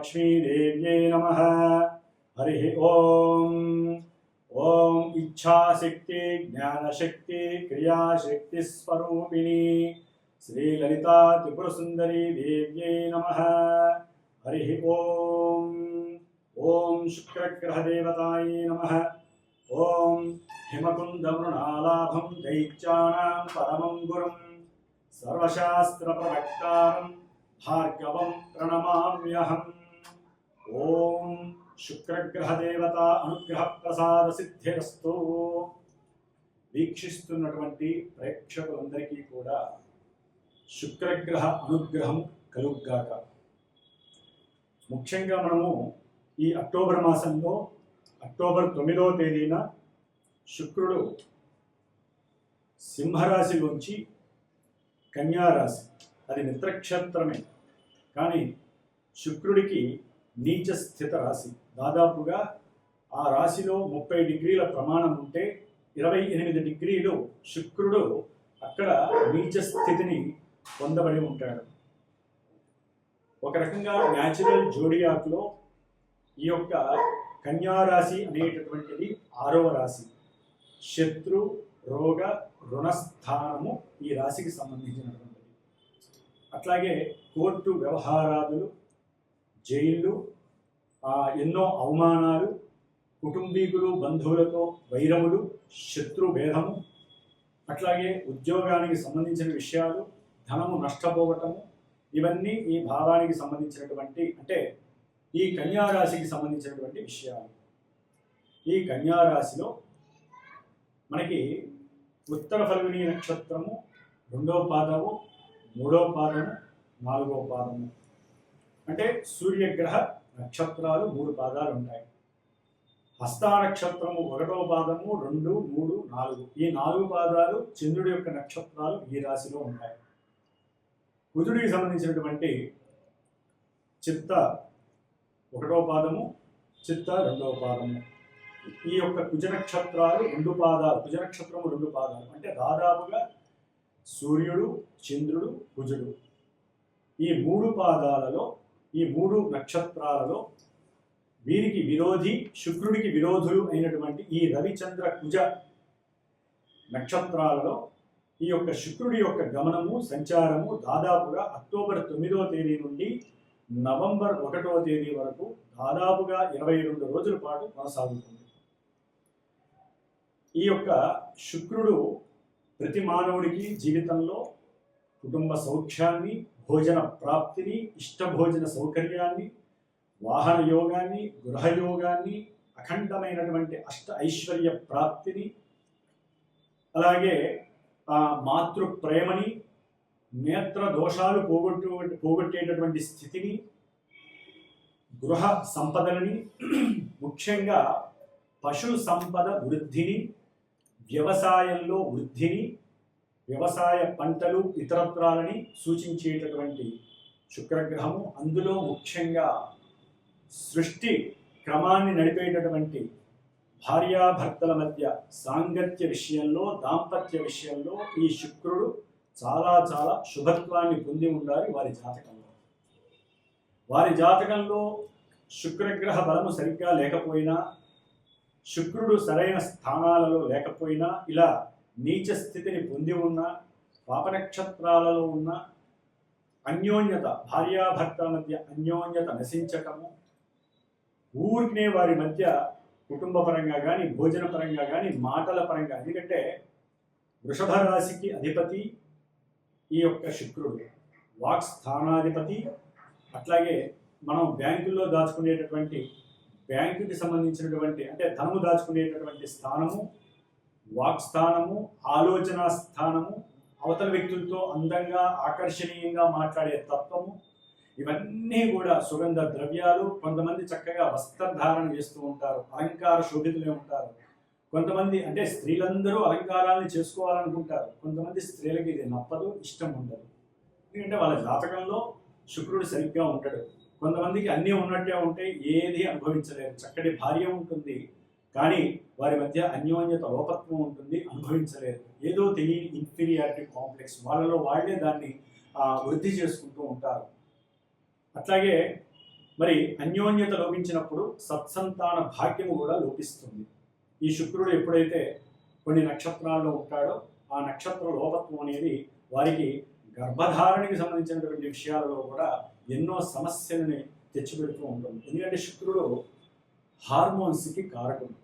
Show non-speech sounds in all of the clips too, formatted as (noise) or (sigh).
लक्ष्मीदेव्यै नमः। हरिः ॐ ॐ इच्छाशक्ति, ज्ञानशक्ति, क्रियाशक्तिस्वरूपिणी। श्रीललिता त्रिपुरसुन्दरी देव्यै नमः। हरिः ॐ ॐ शुक्रग्रहदेवतायै नमः। ॐ हिमकुन्दमृणालाभं दैत्यानां परमं गुरुं सर्वशास्त्रप्रवक्तारं भार्गवं प्रणमाम्यहम्। ఓం శుక్రగ్రహదేవత అనుగ్రహ ప్రసాద సిద్ధిరస్తు వీక్షిస్తున్నటువంటి ప్రేక్షకులందరికీ కూడా శుక్రగ్రహ అనుగ్రహం కలుగ్గాక. ముఖ్యంగా మనము ఈ అక్టోబర్ మాసంలో అక్టోబర్ తొమ్మిదవ తేదీన శుక్రుడు సింహరాశిలోంచి కన్యారాశి అది మిత్రక్షేత్రమే కానీ శుక్రుడికి నీచ స్థిత రాశి. దాదాపుగా ఆ రాశిలో ముప్పై డిగ్రీల ప్రమాణం ఉంటే ఇరవై ఎనిమిది డిగ్రీలు శుక్రుడు అక్కడ నీచ స్థితిని పొందబడి ఉంటాడు. ఒక రకంగా న్యాచురల్ జోడియాక్లో ఈ యొక్క కన్యారాశి అనేటటువంటిది ఆరవ రాశి. శత్రు రోగ రుణస్థానము ఈ రాశికి సంబంధించినటువంటిది. అట్లాగే కోర్టు వ్యవహారాదులు జైళ్ళు ఎన్నో అవమానాలు కుటుంబీకులు బంధువులతో వైరములు శత్రు భేదము అట్లాగే ఉద్యోగానికి సంబంధించిన విషయాలు ధనము నష్టపోవటము ఇవన్నీ ఈ భావానికి సంబంధించినటువంటి అంటే ఈ కన్యారాశికి సంబంధించినటువంటి విషయాలు. ఈ కన్యారాశిలో మనకి ఉత్తర ఫల్గుని నక్షత్రము రెండో పాదము మూడో పాదము నాలుగో పాదము. అంటే సూర్యగ్రహ నక్షత్రాలు మూడు పాదాలు ఉంటాయి. హస్త నక్షత్రము ఒకటో పాదము రెండు మూడు నాలుగు. ఈ నాలుగు పాదాలు చంద్రుడి యొక్క నక్షత్రాలు ఈ రాశిలో ఉంటాయి. కుజుడికి సంబంధించినటువంటి చిత్త ఒకటో పాదము చిత్త రెండవ పాదము. ఈ యొక్క కుజ నక్షత్రాలు రెండు పాదాలు కుజ నక్షత్రము రెండు పాదాలు. అంటే దాదాపుగా సూర్యుడు చంద్రుడు కుజుడు ఈ మూడు పాదాలలో ఈ మూడు నక్షత్రాలలో వీరికి విరోధి శుక్రుడికి విరోధులు అయినటువంటి ఈ రవిచంద్ర కుజ నక్షత్రాలలో ఈ యొక్క శుక్రుడి యొక్క గమనము సంచారము దాదాపుగా అక్టోబర్ తొమ్మిదవ తేదీ నుండి నవంబర్ ఒకటవ తేదీ వరకు దాదాపుగా ఇరవై రెండు రోజుల పాటు కొనసాగుతుంది. ఈ యొక్క శుక్రుడు ప్రతి మానవుడికి జీవితంలో కుటుంబ సౌఖ్యాన్ని భోజన ప్రాప్తిని ఇష్టభోజన సౌకర్యాన్ని వాహన యోగాన్ని గృహయోగాన్ని అఖండమైనటువంటి అష్ట ఐశ్వర్య ప్రాప్తిని అలాగే ఆ మాతృ ప్రేమని నేత్ర దోషాలు పోగొట్టు పోగొట్టేటటువంటి స్థితిని గృహ సంపదలని ముఖ్యంగా పశు సంపద వృద్ధిని వ్యవసాయంలో వృద్ధిని వ్యవసాయ పంటలు ఇతరత్రాలని సూచించేటటువంటి శుక్రగ్రహము. అందులో ముఖ్యంగా సృష్టి క్రమాన్ని నడిపేటటువంటి భార్యాభర్తల మధ్య సాంగత్య విషయంలో దాంపత్య విషయంలో ఈ శుక్రుడు చాలా చాలా శుభత్వాన్ని పొంది ఉండాలి వారి జాతకంలో. వారి జాతకంలో శుక్రగ్రహ బలము సరిగ్గా లేకపోయినా శుక్రుడు సరైన స్థానాలలో లేకపోయినా ఇలా నీచ స్థితిని పొంది ఉన్న పాపనక్షత్రాలలో ఉన్న అన్యోన్యత భార్యాభర్తల మధ్య అన్యోన్యత నశించటము ఊరికినే వారి మధ్య కుటుంబ పరంగా కానీ భోజన పరంగా కానీ మాటల పరంగా ఎందుకంటే వృషభ రాశికి అధిపతి ఈ యొక్క శుక్రుడు వాక్ స్థానాధిపతి. అట్లాగే మనం బ్యాంకుల్లో దాచుకునేటటువంటి బ్యాంకుకి సంబంధించినటువంటి అంటే ధనము దాచుకునేటటువంటి స్థానము వాక్స్థానము ఆలోచన స్థానము అవతల వ్యక్తులతో అందంగా ఆకర్షణీయంగా మాట్లాడే తత్వము ఇవన్నీ కూడా సుగంధ ద్రవ్యాలు కొంతమంది చక్కగా వస్త్రధారణ చేస్తూ ఉంటారు అలంకార శోభితులే ఉంటారు. కొంతమంది అంటే స్త్రీలందరూ అలంకారాలను చేసుకోవాలనుకుంటారు. కొంతమంది స్త్రీలకి ఇది నప్పదు ఇష్టం ఉండదు. ఎందుకంటే వాళ్ళ జాతకంలో శుక్రుడు సరిగ్గా ఉంటాడు కొంతమందికి అన్నీ ఉన్నట్టే ఉంటే ఏది అనుభవించలేరు. చక్కటి భార్య ఉంటుంది. కానీ వారి మధ్య అన్యోన్యత లోపత్వం ఉంటుంది అనుభవించలేరు ఏదో తెలియని ఇన్ఫీరియారిటీ కాంప్లెక్స్ వాళ్ళలో వాళ్ళే దాన్ని వృద్ధి చేసుకుంటూ ఉంటారు. అట్లాగే మరి అన్యోన్యత లోపించినప్పుడు సత్సంతాన భాగ్యము కూడా లోపిస్తుంది. ఈ శుక్రుడు ఎప్పుడైతే కొన్ని నక్షత్రాల్లో ఉంటాడో ఆ నక్షత్ర లోపత్వం అనేది వారికి గర్భధారణకి సంబంధించినటువంటి విషయాలలో కూడా ఎన్నో సమస్యలని తెచ్చిపెడుతూ ఉంటుంది. ఎందుకంటే శుక్రుడు హార్మోన్స్కి కారకుడు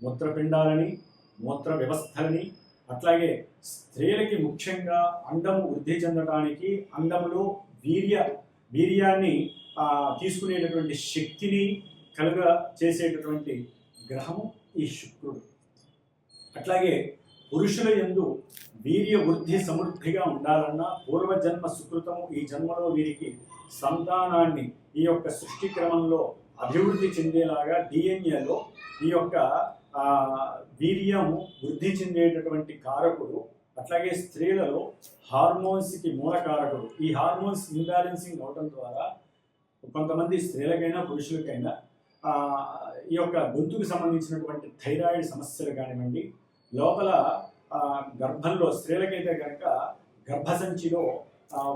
మూత్రపిండాలని మూత్ర వ్యవస్థలని అట్లాగే స్త్రీలకి ముఖ్యంగా అండము వృద్ధి చెందడానికి అండములో వీర్య వీర్యాన్ని తీసుకునేటటువంటి శక్తిని కలుగ చేసేటటువంటి గ్రహము ఈ శుక్రుడు. అట్లాగే పురుషుల యందు వీర్య వృద్ధి సమృద్ధిగా ఉండాలన్నా పూర్వజన్మ సుకృతము ఈ జన్మలో వీరికి సంతానాన్ని ఈ యొక్క సృష్టి క్రమంలో అభివృద్ధి చెందేలాగా డిఎన్ఏలో ఈ యొక్క వీర్యం వృద్ధి చెందేటటువంటి కారకుడు అట్లాగే స్త్రీలలో హార్మోన్స్కి మూల కారకుడు. ఈ హార్మోన్స్ ఇంబ్యాలెన్సింగ్ అవటం ద్వారా కొంతమంది స్త్రీలకైనా పురుషులకైనా ఈ యొక్క గొంతుకు సంబంధించినటువంటి థైరాయిడ్ సమస్యలు కానివ్వండి లోపల గర్భంలో స్త్రీలకైతే కనుక గర్భసంచిలో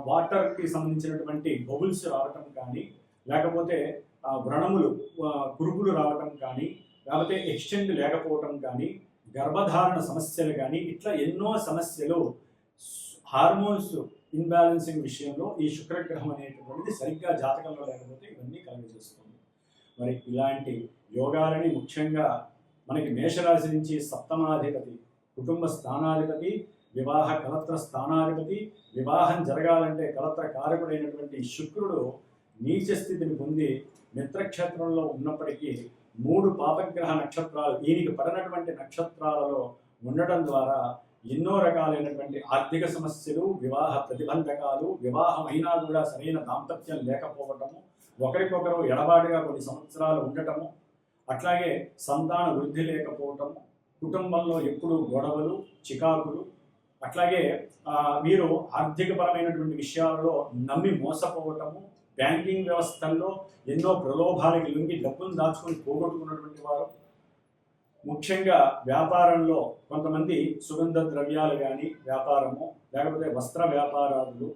వాటర్కి సంబంధించినటువంటి బబుల్స్ రావటం కానీ లేకపోతే వ్రణములు పురుగులు రావటం కానీ లేకపోతే ఎక్స్టెండ్ లేకపోవటం కానీ గర్భధారణ సమస్యలు కానీ ఇట్లా ఎన్నో సమస్యలు హార్మోన్స్ ఇన్బ్యాలెన్సింగ్ విషయంలో ఈ శుక్రగ్రహం అనేటువంటిది సరిగ్గా జాతకంలో లేకపోతే ఇవన్నీ కలుగజేస్తుంది. మరి ఇలాంటి యోగాలని ముఖ్యంగా మనకి మేషరాశి నుంచి సప్తమాధిపతి కుటుంబ స్థానాధిపతి వివాహ కలత్ర స్థానాధిపతి వివాహం జరగాలంటే కలత్ర కారకుడైనటువంటి శుక్రుడు నీచ స్థితిని పొంది మిత్రక్షేత్రంలో ఉన్నప్పటికీ మూడు పాపగ్రహ నక్షత్రాలు దీనికి పడినటువంటి నక్షత్రాలలో ఉండటం ద్వారా ఎన్నో రకాలైనటువంటి ఆర్థిక సమస్యలు వివాహ ప్రతిబంధకాలు వివాహమైనా కూడా సరైన దాంపత్యం లేకపోవటము ఒకరికొకరు ఎడబాటుగా కొన్ని సంవత్సరాలు ఉండటము అట్లాగే సంతాన వృద్ధి లేకపోవటము కుటుంబంలో ఎప్పుడూ గొడవలు చికాకులు అట్లాగే మీరు ఆర్థికపరమైనటువంటి విషయాలలో నమ్మి మోసపోవటము బ్యాంకింగ్ వ్యవస్థల్లో ఎన్నో ప్రలోభాలకి లొంగి డబ్బులు దాచుకొని పోగొట్టుకున్నటువంటి వారు. ముఖ్యంగా వ్యాపారంలో కొంతమంది సుగంధ ద్రవ్యాలు కానీ వ్యాపారము లేకపోతే వస్త్ర వ్యాపారాలు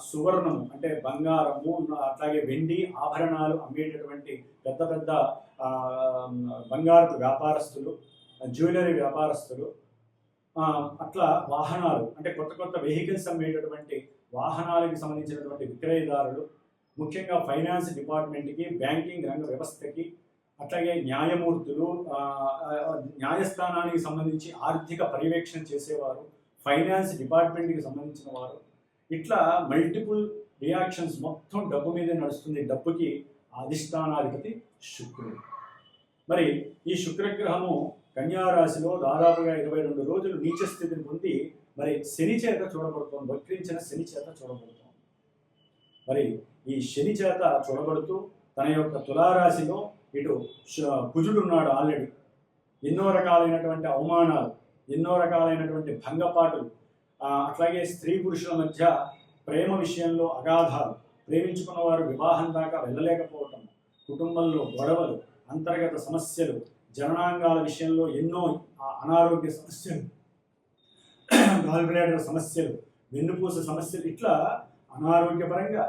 సువర్ణము అంటే బంగారము అట్లాగే వెండి ఆభరణాలు అమ్మేటటువంటి పెద్ద పెద్ద బంగారపు వ్యాపారస్తులు జ్యువెలరీ వ్యాపారస్తులు అట్లా వాహనాలు అంటే కొత్త కొత్త వెహికల్స్ అమ్మేటటువంటి వాహనాలకు సంబంధించినటువంటి విక్రయదారులు ముఖ్యంగా ఫైనాన్స్ డిపార్ట్మెంట్కి బ్యాంకింగ్ రంగ వ్యవస్థకి అట్లాగే న్యాయమూర్తులు న్యాయస్థానానికి సంబంధించి ఆర్థిక పర్యవేక్షణ చేసేవారు ఫైనాన్స్ డిపార్ట్మెంట్కి సంబంధించిన వారు. ఇట్లా మల్టిపుల్ రియాక్షన్స్ మొత్తం డబ్బు మీద నడుస్తుంది. డబ్బుకి అధిష్టానాధిపతి శుక్రుడు. మరి ఈ శుక్రగ్రహము కన్యారాశిలో దాదాపుగా ఇరవై రెండు రోజులు నీచ స్థితిని పొంది మరి శని చేత చూడబడుతుంది. వక్రించిన శని చేత చూడబడుతుంది. మరి ఈ శని చేత చూడబడుతూ తన యొక్క తులారాశిలో ఇటు కుజుడున్నాడు కుజుడు ఉన్నాడు ఆల్రెడీ ఎన్నో రకాలైనటువంటి అవమానాలు ఎన్నో రకాలైనటువంటి భంగపాటులు అట్లాగే స్త్రీ పురుషుల మధ్య ప్రేమ విషయంలో అగాధాలు ప్రేమించుకున్న వారు వివాహం దాకా వెళ్ళలేకపోవటం కుటుంబంలో గొడవలు అంతర్గత సమస్యలు జననాంగాల విషయంలో ఎన్నో అనారోగ్య సమస్యలు (clears throat) గాల్బ్లేడర్ సమస్యలు వెన్నుపూస సమస్యలు ఇట్లా అనారోగ్యపరంగా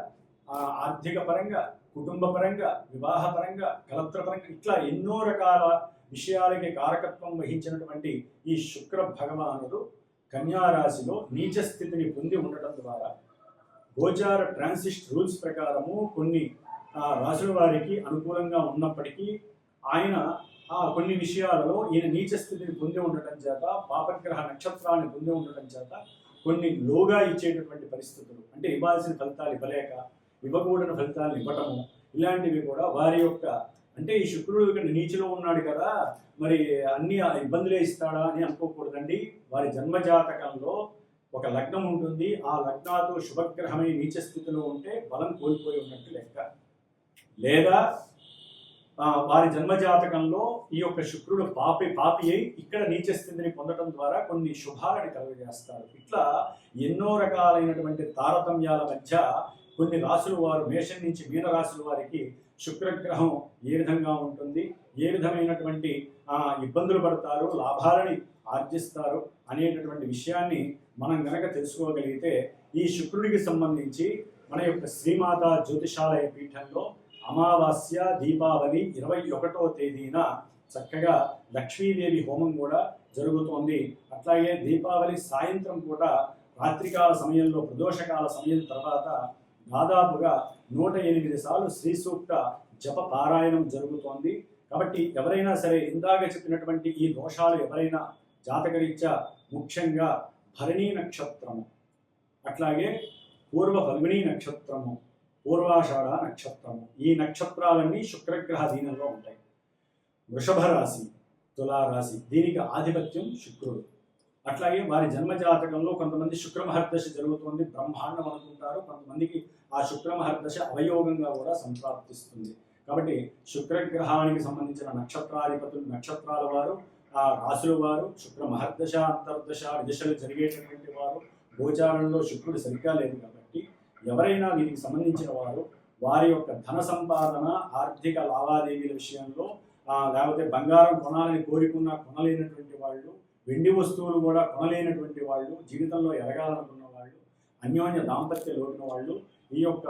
ఆర్థిక పరంగా కుటుంబ పరంగా వివాహ పరంగా కలత్ర పరంగా ఇట్లా ఎన్నో రకాల విషయాలకి కారకత్వం వహించినటువంటి ఈ శుక్ర భగవానుడు కన్యారాశిలో నీచ స్థితిని పొంది ఉండటం ద్వారా గోచార ట్రాన్సిస్ట్ రూల్స్ ప్రకారము కొన్ని రాసుల వారికి అనుకూలంగా ఉన్నప్పటికీ ఆయన ఆ కొన్ని విషయాలలో ఈయన నీచ స్థితిని పొంది ఉండటం చేత పాపగ్రహ నక్షత్రాన్ని పొంది ఉండటం చేత కొన్ని లోగా ఇచ్చేటటువంటి పరిస్థితులు. అంటే ఇవ్వాల్సిన ఫలితాలు ఇవ్వలేక ఇవ్వకూడని ఫలితాలను ఇవ్వటము ఇలాంటివి కూడా వారి యొక్క అంటే ఈ శుక్రుడు ఇక్కడ నీచులో ఉన్నాడు కదా మరి అన్ని ఇబ్బందులే ఇస్తాడా అని అనుకోకూడదండి. వారి జన్మజాతకంలో ఒక లగ్నం ఉంటుంది. ఆ లగ్నాతో శుభగ్రహమై నీచ స్థితిలో ఉంటే బలం కోల్పోయి ఉన్నట్టు లెక్క. లేదా వారి జన్మజాతకంలో ఈ యొక్క శుక్రుడు పాపి పాపి అయి ఇక్కడ నీచ స్థితిని పొందడం ద్వారా కొన్ని శుభాలని కలుగజేస్తారు ఇట్లా ఎన్నో రకాలైనటువంటి తారతమ్యాల మధ్య కొన్ని రాసుల వారు మేషం నుంచి మీన రాశుల వారికి శుక్రగ్రహం ఏ విధంగా ఉంటుంది ఏ విధమైనటువంటి ఇబ్బందులు పడతారు లాభాలని ఆర్జిస్తారు అనేటటువంటి విషయాన్ని మనం గనక తెలుసుకోగలిగితే ఈ శుక్రుడికి సంబంధించి మన యొక్క శ్రీమాత జ్యోతిషాలయ పీఠంలో అమావాస్య దీపావళి ఇరవై ఒకటో తేదీన చక్కగా లక్ష్మీదేవి హోమం కూడా జరుగుతోంది. అట్లాగే దీపావళి సాయంత్రం కూడా రాత్రికాల సమయంలో ప్రదోషకాల సమయం తర్వాత దాదాపుగా నూట ఎనిమిది సార్లు శ్రీ సూక్త జప పారాయణం జరుగుతోంది. కాబట్టి ఎవరైనా సరే ఇందాక చెప్పినటువంటి ఈ దోషాలు ఎవరైనా జాతకరీత్యా ముఖ్యంగా భరణీ నక్షత్రము అట్లాగే పూర్వ ఫల్గుణి నక్షత్రము పూర్వాషాఢ నక్షత్రము ఈ నక్షత్రాలన్నీ శుక్రగ్రహ అధీనంలో ఉంటాయి. వృషభ రాశి తులారాశి దీనికి ఆధిపత్యం శుక్రుడు. అట్లాగే వారి జన్మజాతకంలో కొంతమంది శుక్రమహర్దశ జరుగుతుంది బ్రహ్మాండం అనుకుంటారు. కొంతమందికి ఆ శుక్రమహర్దశ అవయోగంగా కూడా సంప్రాప్తిస్తుంది. కాబట్టి శుక్రగ్రహానికి సంబంధించిన నక్షత్రాధిపతులు నక్షత్రాల వారు ఆ రాశుల వారు శుక్ర మహర్దశ అంతర్దశ దిశలు జరిగేటటువంటి వారు గోచారంలో శుక్రుడు సరిగ్గా లేదు కాబట్టి ఎవరైనా దీనికి సంబంధించిన వారు వారి యొక్క ధన సంపాదన ఆర్థిక లావాదేవీల విషయంలో లేకపోతే బంగారం కొనాలని కోరుకున్నా కొనలేనటువంటి వాళ్ళు వెండి వస్తువులు కూడా కొనలేనటువంటి వాళ్ళు జీవితంలో ఎదగాలనుకున్న వాళ్ళు అన్యోన్య దాంపత్య లోటున వాళ్ళు ఈ యొక్క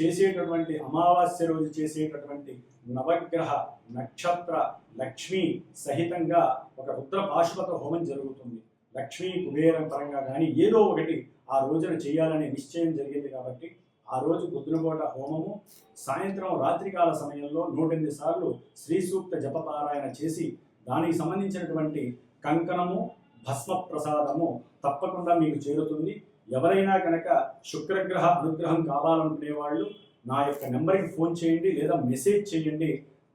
చేసేటటువంటి అమావాస్య రోజు చేసేటటువంటి నవగ్రహ నక్షత్ర లక్ష్మి సహితంగా ఒక రుద్ర పాశుపత హోమం జరుగుతుంది. లక్ష్మీ కుబేరం పరంగా కానీ ఏదో ఒకటి ఆ రోజున చేయాలనే నిశ్చయం జరిగింది కాబట్టి ఆ రోజు పొద్దునపూట హోమము సాయంత్రం రాత్రికాల సమయంలో నూట ఎనిమిది సార్లు శ్రీ సూక్త జపపారాయణ చేసి దానికి సంబంధించినటువంటి కంకణము భస్మ ప్రసాదము తప్పకుండా మీకు చేరుతుంది. ఎవరైనా కనుక శుక్రగ్రహ అనుగ్రహం కావాలనుకునే వాళ్ళు నా యొక్క నెంబర్కి ఫోన్ చేయండి లేదా మెసేజ్ చేయండి.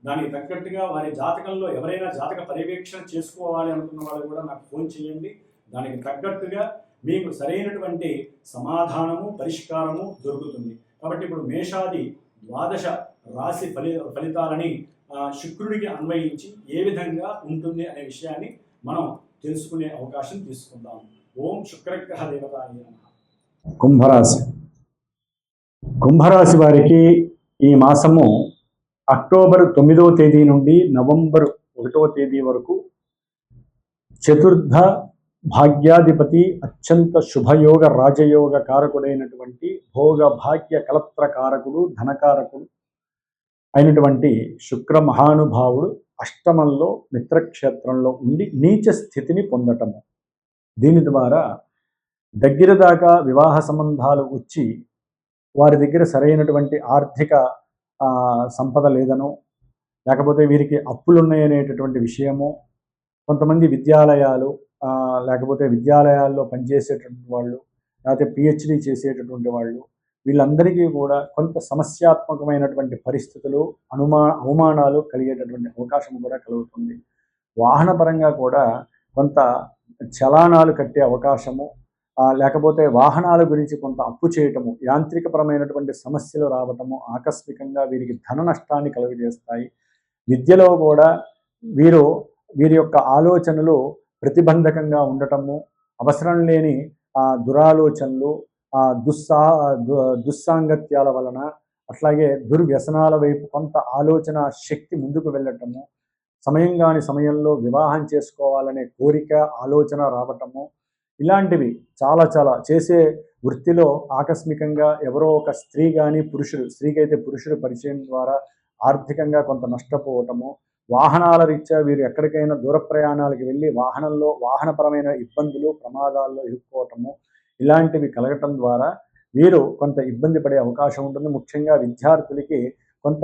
దానికి తగ్గట్టుగా వారి జాతకంలో ఎవరైనా జాతక పర్యవేక్షణ చేసుకోవాలి అనుకున్న వాళ్ళు కూడా నాకు ఫోన్ చేయండి. దానికి తగ్గట్టుగా మీకు సరైనటువంటి సమాధానము పరిష్కారము దొరుకుతుంది. కాబట్టి ఇప్పుడు మేషాది ద్వాదశ రాశి ఫలి ఫలితాలని శుక్రుడికి అన్వయించి ఏ విధంగా ఉంటుంది అనే విషయాన్ని మనం తెలుసుకునే అవకాశం తీసుకుందాం. ఓం శుక్రగ్రహ దేవత కుంభరాశి. కుంభరాశి వారికి ఈ మాసము అక్టోబర్ తొమ్మిదవ తేదీ నుండి నవంబర్ ఒకటవ తేదీ వరకు చతుర్థ భాగ్యాధిపతి అత్యంత శుభయోగ రాజయోగ కారకుడైనటువంటి భోగ భాగ్య కలత్ర కారకుడు ధనకారకుడు అయినటువంటి శుక్ర మహానుభావుడు అష్టమంలో మిత్రక్షేత్రంలో ఉండి నీచ స్థితిని పొందటము. దీని ద్వారా దగ్గర దాకా వివాహ సంబంధాలు వచ్చి వారి దగ్గర సరైనటువంటి ఆర్థిక సంపద లేదనో లేకపోతే వీరికి అప్పులున్నాయనేటటువంటి విషయము కొంతమంది విద్యాలయాలు లేకపోతే విద్యాలయాల్లో పనిచేసేటటువంటి వాళ్ళు లేకపోతే పిహెచ్డి చేసేటటువంటి వాళ్ళు వీళ్ళందరికీ కూడా కొంత సమస్యాత్మకమైనటువంటి పరిస్థితులు అనుమా అవమానాలు కలిగేటటువంటి అవకాశం కూడా కలుగుతుంది. వాహనపరంగా కూడా కొంత చలానాలు కట్టే అవకాశము లేకపోతే వాహనాల గురించి కొంత అప్పు చేయటము యాంత్రికపరమైనటువంటి సమస్యలు రావటము ఆకస్మికంగా వీరికి ధన నష్టాన్ని కలుగజేస్తాయి. విద్యలో కూడా వీరు వీరి యొక్క ఆలోచనలు ప్రతిబంధకంగా ఉండటము అవసరం లేని దురాలోచనలు దుస్సా దు- దుస్సాంగత్యాల వలన అట్లాగే దుర్వ్యసనాల వైపు కొంత ఆలోచన శక్తి ముందుకు వెళ్ళటము సమయం కాని సమయంలో వివాహం చేసుకోవాలనే కోరిక ఆలోచన రావటము ఇలాంటివి చాలా చాలా చేసే వృత్తిలో ఆకస్మికంగా ఎవరో ఒక స్త్రీ కానీ పురుషుడు స్త్రీకైతే పురుషుడు పరిచయం ద్వారా ఆర్థికంగా కొంత నష్టపోవటము వాహనాల రీత్యా వీరు ఎక్కడికైనా దూర ప్రయాణాలకు వెళ్ళి వాహనంలో వాహనపరమైన ఇబ్బందులు ప్రమాదాల్లో ఇరుక్కోవటము ఇలాంటివి కలగటం ద్వారా వీరు కొంత ఇబ్బంది పడే అవకాశం ఉంటుంది. ముఖ్యంగా విద్యార్థులకి కొంత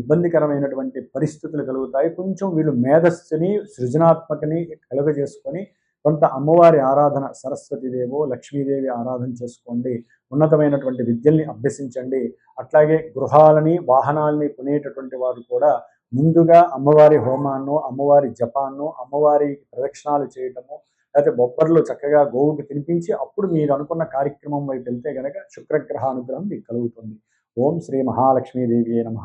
ఇబ్బందికరమైనటువంటి పరిస్థితులు కలుగుతాయి. కొంచెం వీళ్ళు మేధస్సుని సృజనాత్మకని కలుగజేసుకొని కొంత అమ్మవారి ఆరాధన సరస్వతీదేవో లక్ష్మీదేవి ఆరాధన చేసుకోండి. ఉన్నతమైనటువంటి విద్యల్ని అభ్యసించండి. అట్లాగే గృహాలని వాహనాలని కొనేటటువంటి వారు కూడా ముందుగా అమ్మవారి హోమాన్నో అమ్మవారి జపాన్నో అమ్మవారి ప్రదక్షిణాలు చేయటము లేకపోతే బొబ్బర్లు చక్కగా గోవుకి తినిపించి అప్పుడు మీరు అనుకున్న కార్యక్రమం వైపు వెళ్తే గనక శుక్రగ్రహ అనుగ్రహం మీకు కలుగుతుంది. ఓం శ్రీ మహాలక్ష్మీదేవి నమ.